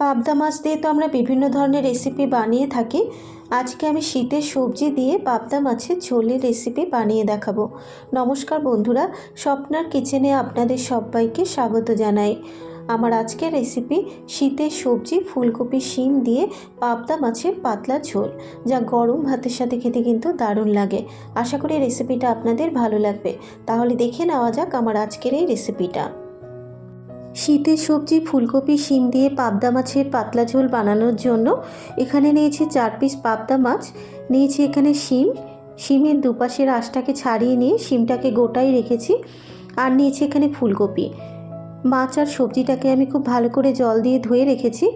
পাবদা মাছ দিয়ে তো আমরা বিভিন্ন ধরনের রেসিপি বানিয়ে থাকি। আজকে আমি শীতের সবজি দিয়ে পাবদা মাছের ঝোলের রেসিপি বানিয়ে দেখাবো। নমস্কার বন্ধুরা, স্বপ্নার কিচেনে আপনাদের সবাইকে স্বাগত জানাই। আমার আজকের রেসিপি শীতের সবজি ফুলকপি শিম দিয়ে পাবদা মাছের পাতলা ঝোল, যা গরম ভাতের সাথে খেতে কিন্তু দারুণ লাগে। আশা করি রেসিপিটা আপনাদের ভালো লাগবে। তাহলে দেখে নেওয়া যাক আমার আজকের এই রেসিপিটা শীতের সবজি, ফুলকপি, শিম দিয়ে পাবদা মাছের পাতলা ঝোল বানানোর জন্য এখানে নিয়েছি চার পিস পাবদা মাছ। নিয়েছি এখানে শিম। শিমের দুপাশের আঁশটাকে ছাড়িয়ে নিয়ে শিমটাকে গোটাই রেখেছি। আর নিয়েছি এখানে ফুলকপি। মাছ আর সবজিটাকে আমি খুব ভালো করে জল দিয়ে ধুয়ে রেখেছি।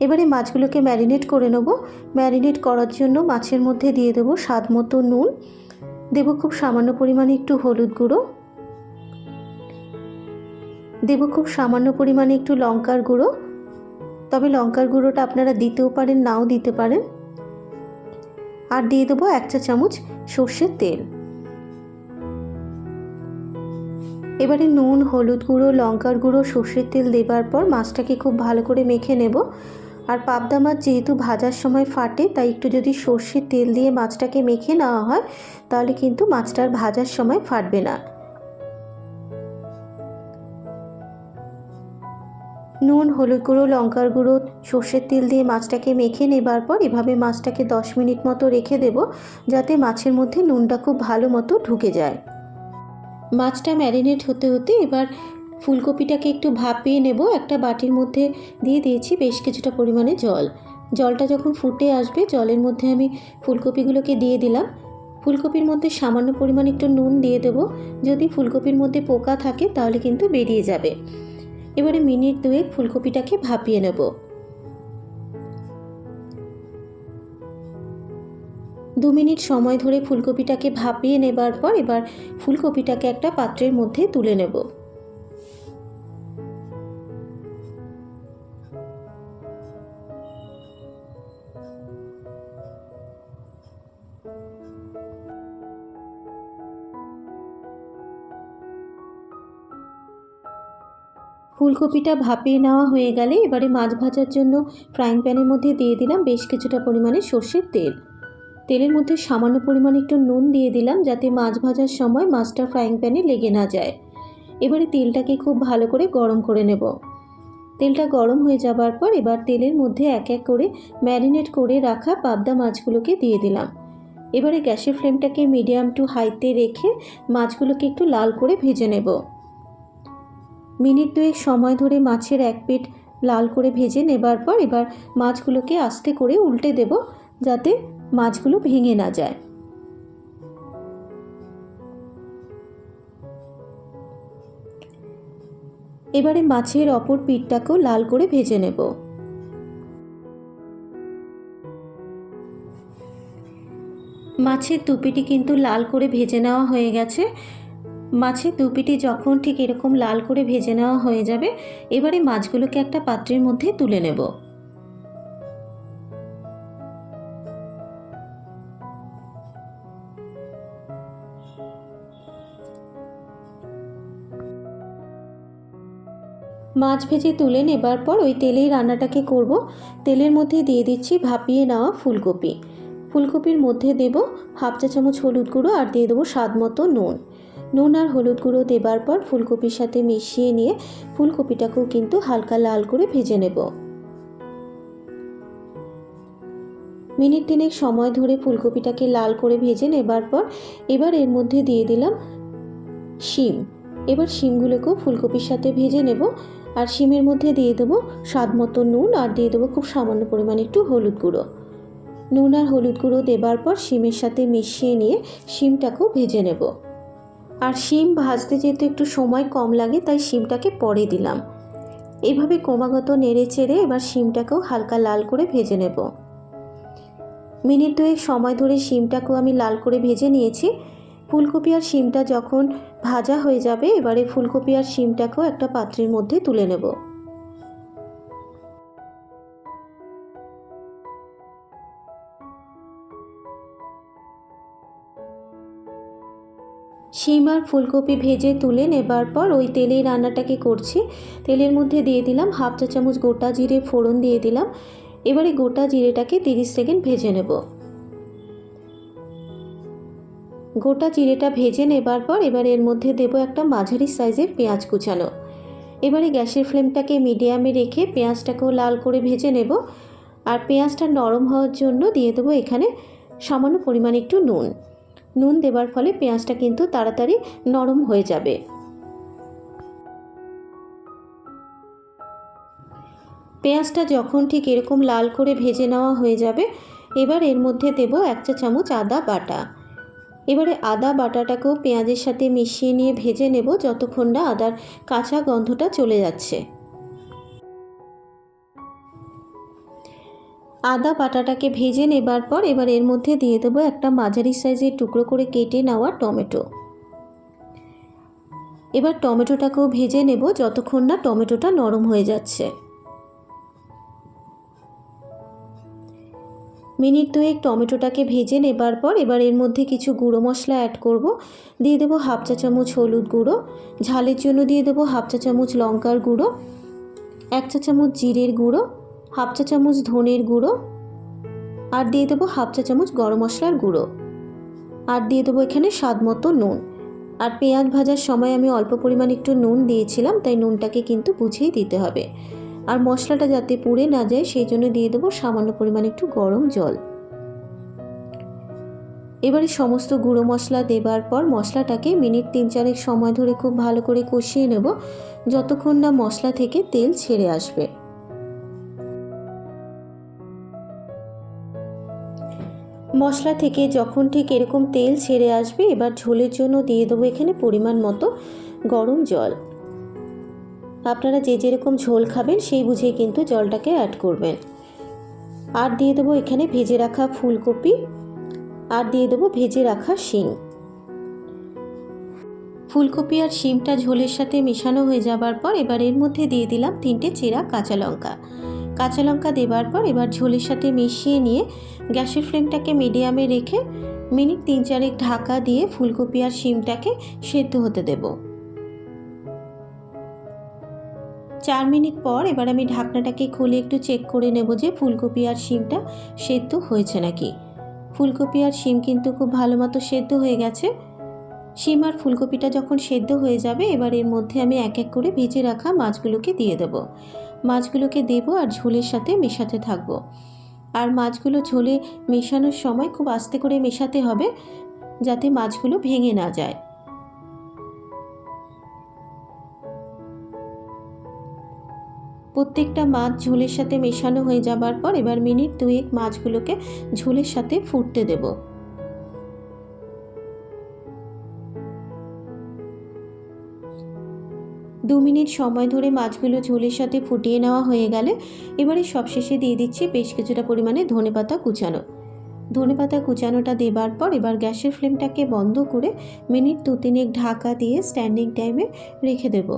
এবারে মাছগুলোকে ম্যারিনেট করে নেব। ম্যারিনেট করার জন্য মাছের মধ্যে দিয়ে দেবো স্বাদ মতো নুন। দেবো খুব সামান্য পরিমাণে একটু হলুদ গুঁড়ো। দেবো খুব সামান্য পরিমাণে একটু লঙ্কার গুঁড়ো। তবে লঙ্কার গুঁড়োটা আপনারা দিতেও পারেন, নাও দিতে পারেন। আর দিয়ে দেবো এক চা চামচ সর্ষের তেল। এবারে নুন, হলুদ গুঁড়ো, লঙ্কার গুঁড়ো, সর্ষের তেল দেবার পর মাছটাকে খুব ভালো করে মেখে নেব। আর পাবদা মাছ যেহেতু ভাজার সময় ফাটে, তাই একটু যদি সর্ষের তেল দিয়ে মাছটাকে মেখে নেওয়া হয়, তাহলে কিন্তু মাছটার ভাজার সময় ফাটবে না। নুন, হলুদ গুঁড়ো, লঙ্কার গুঁড়ো, সর্ষের তেল দিয়ে মাছটাকে মেখে নেবার পর এভাবে মাছটাকে দশ মিনিট মতো রেখে দেব যাতে মাছের মধ্যে নুনটা খুব ভালো মতো ঢুকে যায়। মাছটা ম্যারিনেট হতে হতে এবার ফুলকপিটাকে একটু ভাপিয়ে নেব। একটা বাটির মধ্যে দিয়ে দিয়েছি বেশ কিছুটা পরিমাণে জল। জলটা যখন ফুটে আসবে, জলের মধ্যে আমি ফুলকপিগুলোকে দিয়ে দিলাম। ফুলকপির মধ্যে সামান্য পরিমাণ একটু নুন দিয়ে দেবো। যদি ফুলকপির মধ্যে পোকা থাকে, তাহলে কিন্তু বেরিয়ে যাবে। এবারে মিনিট দুয়েক ফুলকপিটাকে ভাপিয়ে নেব। দু মিনিট সময় ধরে ফুলকপিটাকে ভাপিয়ে নেবার পর এবার ফুলকপিটাকে একটা পাত্রের মধ্যে তুলে নেব। ফুলকপিটা ভাপিয়ে নেওয়া হয়ে গেলে এবারে মাছ ভাজার জন্য ফ্রাইং প্যানের মধ্যে দিয়ে দিলাম বেশ কিছুটা পরিমাণে সর্ষের তেল। তেলের মধ্যে সামান্য পরিমাণে একটু নুন দিয়ে দিলাম যাতে মাছ ভাজার সময় মাছটা ফ্রাইং প্যানে লেগে না যায়। এবারে তেলটাকে খুব ভালো করে গরম করে নেব। তেলটা গরম হয়ে যাবার পর এবার তেলের মধ্যে এক এক করে ম্যারিনেট করে রাখা পাবদা মাছগুলোকে দিয়ে দিলাম। এবারে গ্যাসের ফ্লেমটাকে মিডিয়াম টু হাইতে রেখে মাছগুলোকে একটু লাল করে ভেজে নেব। মিনিট দুয়েক সময় ধরে মাছের এক পিঠ লাল করে ভেজে নেবার পর এবার মাছগুলোকে আস্তে করে উল্টে দেব যাতে মাছগুলো ভেঙে না যায়। এবারে মাছের অপর পিঠটাকেও লাল করে ভেজে নেব। মাছের দুপিটি কিন্তু লাল করে ভেজে নেওয়া হয়ে গেছে। মাছের দুপিটি যখন ঠিক এরকম লাল করে ভেজে নেওয়া হয়ে যাবে, এবারে মাছগুলোকে একটা পাত্রের মধ্যে তুলে নেব। মাছ ভেজে তুলে নেবার পর ওই তেলেই রান্নাটাকে করব। তেলের মধ্যে দিয়ে দিচ্ছি ভাপিয়ে নেওয়া ফুলকপি। ফুলকপির মধ্যে দেব হাফ চা চামচ হলুদ গুঁড়ো আর দিয়ে দেবো স্বাদ মতো নুন। নুন আর হলুদ গুঁড়ো দেবার পর ফুলকপির সাথে মিশিয়ে নিয়ে ফুলকপিটাকেও কিন্তু হালকা লাল করে ভেজে নেব। মিনিট তিনেক সময় ধরে ফুলকপিটাকে লাল করে ভেজে নেবার পর এবার এর মধ্যে দিয়ে দিলাম শিম। এবার শিমগুলোকেও ফুলকপির সাথে ভেজে নেব আর শিমের মধ্যে দিয়ে দেবো স্বাদ মতো নুন আর দিয়ে দেবো খুব সামান্য পরিমাণে একটু হলুদ গুঁড়ো। নুন আর হলুদ গুঁড়ো দেবার পর শিমের সাথে মিশিয়ে নিয়ে শিমটাকেও ভেজে নেব। আর শিম ভাজতে যেহেতু একটু সময় কম লাগে, তাই শিমটাকে পরে দিলাম। এভাবে ক্রমাগত নেড়ে চেড়ে এবার শিমটাকেও হালকা লাল করে ভেজে নেব। মিনিট দুয়েক সময় ধরে শিমটাকেও আমি লাল করে ভেজে নিয়েছি। ফুলকপি আর শিমটা যখন ভাজা হয়ে যাবে, এবারে ফুলকপি আর শিমটাকেও একটা পাত্রের মধ্যে তুলে নেব। শিম আর ফুলকপি ভেজে তুলে নেবার পর ওই তেলেই রান্নাটাকে করছি। তেলের মধ্যে দিয়ে দিলাম হাফ চা চামচ গোটা জিরে ফোড়ন দিয়ে দিলাম। এবারে গোটা জিরেটাকে তিরিশ সেকেন্ড ভেজে নেব। গোটা জিরেটা ভেজে নেবার পর এবার এর মধ্যে দেব একটা মাঝারি সাইজের পেঁয়াজ কুচানো। এবারে গ্যাসের ফ্লেমটাকে মিডিয়ামে রেখে পেঁয়াজটাকেও লাল করে ভেজে নেব। আর পেঁয়াজটা নরম হওয়ার জন্য দিয়ে দেবো এখানে সামান্য পরিমাণ একটু নুন। নুন দেবার ফলে পেঁয়াজটা কিন্তু তাড়াতাড়ি নরম হয়ে যাবে। পেঁয়াজটা যখন ঠিক এরকম লাল করে ভেজে নেওয়া হয়ে যাবে, এবার এর মধ্যে দেব এক চা চামচ আদা বাটা। এবারে আদা বাটাটাকেও পেঁয়াজের সাথে মিশিয়ে নিয়ে ভেজে নেব যতক্ষণ না আদার কাঁচা গন্ধটা চলে যাচ্ছে। আদা বাটাটাকে ভেজে নেবার পর এবার এর মধ্যে দিয়ে দেবো একটা মাঝারি সাইজের টুকরো করে কেটে নেওয়া টমেটো। এবার টমেটোটাকেও ভেজে নেব যতক্ষণ না টমেটোটা নরম হয়ে যাচ্ছে। মিনিট দুয়েক টমেটোটাকে ভেজে নেবার পর এবার এর মধ্যে কিছু গুঁড়ো মশলা অ্যাড করব। দিয়ে দেবো হাফ চা চামচ হলুদ গুঁড়ো, ঝালের জন্য দিয়ে দেবো হাফ চা চামচ লঙ্কার গুঁড়ো, এক চা চামচ জিরের গুঁড়ো হাফ চা চামচ ধনের গুঁড়ো আর দিয়ে দেবো হাফ চা চামচ গরম মশলার গুঁড়ো। আর দিয়ে দেবো এখানে স্বাদ মতো নুন। আর পেঁয়াজ ভাজার সময় আমি অল্প পরিমাণ একটু নুন দিয়েছিলাম, তাই নুনটাকে কিন্তু বুঝেই দিতে হবে। আর মশলাটা যাতে পুড়ে না যায়, সেই জন্য দিয়ে দেবো সামান্য পরিমাণ একটু গরম জল। এবারে সমস্ত গুঁড়ো মশলা দেবার পর মশলাটাকে মিনিট তিন চারেক সময় ধরে খুব ভালো করে কষিয়ে নেব, যতক্ষণ না মশলা থেকে তেল ছেড়ে আসবে। মশলা থেকে যখন ঠিক এরকম তেল ছেড়ে আসবে, এবার ঝোলের জন্য দিয়ে দেবো এখানে পরিমাণ মতো গরম জল। আপনারা যে যেরকম ঝোল খাবেন, সেই বুঝেই কিন্তু জলটাকে অ্যাড করবেন। আর দিয়ে দেবো এখানে ভেজে রাখা ফুলকপি, আর দিয়ে দেবো ভেজে রাখা শিম। ফুলকপি আর শিমটা ঝোলের সাথে মেশানো হয়ে যাবার পর, এবার এর মধ্যে দিয়ে দিলাম তিনটে চেরা কাঁচা লঙ্কা। কাঁচা লঙ্কা দেবার পর এবার ঝোলের সাথে মিশিয়ে নিয়ে গ্যাসের ফ্লেমটাকে মিডিয়ামে রেখে মিনিট তিন চারেক ঢাকা দিয়ে ফুলকপি আর শিমটাকে সেদ্ধ হতে দেবো। চার মিনিট পর এবার আমি ঢাকনাটাকে খুলে একটু চেক করে নেব যে ফুলকপি আর শিমটা সেদ্ধ হয়েছে নাকি। ফুলকপি আর শিম কিন্তু খুব ভালো মতো সেদ্ধ হয়ে গেছে। শিম আর ফুলকপিটা যখন সেদ্ধ হয়ে যাবে, এবার এর মধ্যে আমি এক এক করে ভেজে রাখা মাছগুলোকে দিয়ে দেবো। মাছগুলোকে দেবো আর ঝোলের সাথে মেশাতে থাকব। আর মাছগুলো ঝোলে মেশানোর সময় খুব আস্তে করে মেশাতে হবে, যাতে মাছগুলো ভেঙে না যায়। প্রত্যেকটা মাছ ঝোলের সাথে মেশানো হয়ে যাবার পর এবার মিনিট দুয়েক মাছগুলোকে ঝোলের সাথে ফুটতে দেব। দু মিনিট সময় ধরে মাছগুলো ঝোলের সাথে ফুটিয়ে নেওয়া হয়ে গেলে এবারে সবশেষে দিয়ে দিচ্ছি বেশ কিছুটা পরিমাণে ধনেপাতা কুচানো। ধনেপাতা কুচানোটা দেবার পর এবার গ্যাসের ফ্লেমটাকে বন্ধ করে মিনিট দু তিনেক ঢাকা দিয়ে স্ট্যান্ডিং টাইমে রেখে দেবো।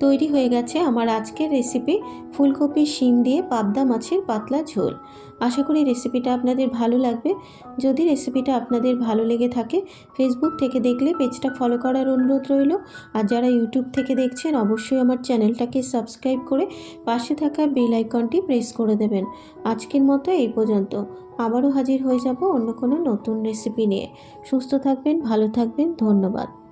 তৈরি হয়ে গেছে আমার আজকের রেসিপি ফুলকপি, শিম দিয়ে পাবদা মাছের পাতলা ঝোল। আশা করি রেসিপিটা আপনাদের ভালো লাগবে। যদি রেসিপিটা আপনাদের ভালো লেগে থাকে ফেসবুক থেকে দেখলে পেজটা ফলো করার অনুরোধ রইল। আর যারা ইউটিউব থেকে দেখছেন, অবশ্যই আমার চ্যানেলটাকে সাবস্ক্রাইব করে পাশে থাকা বেল আইকনটি প্রেস করে দেবেন। আজকের মতো এই পর্যন্ত। আবারও হাজির হয়ে যাব অন্য কোনো নতুন রেসিপি নিয়ে। সুস্থ থাকবেন, ভালো থাকবেন, ধন্যবাদ।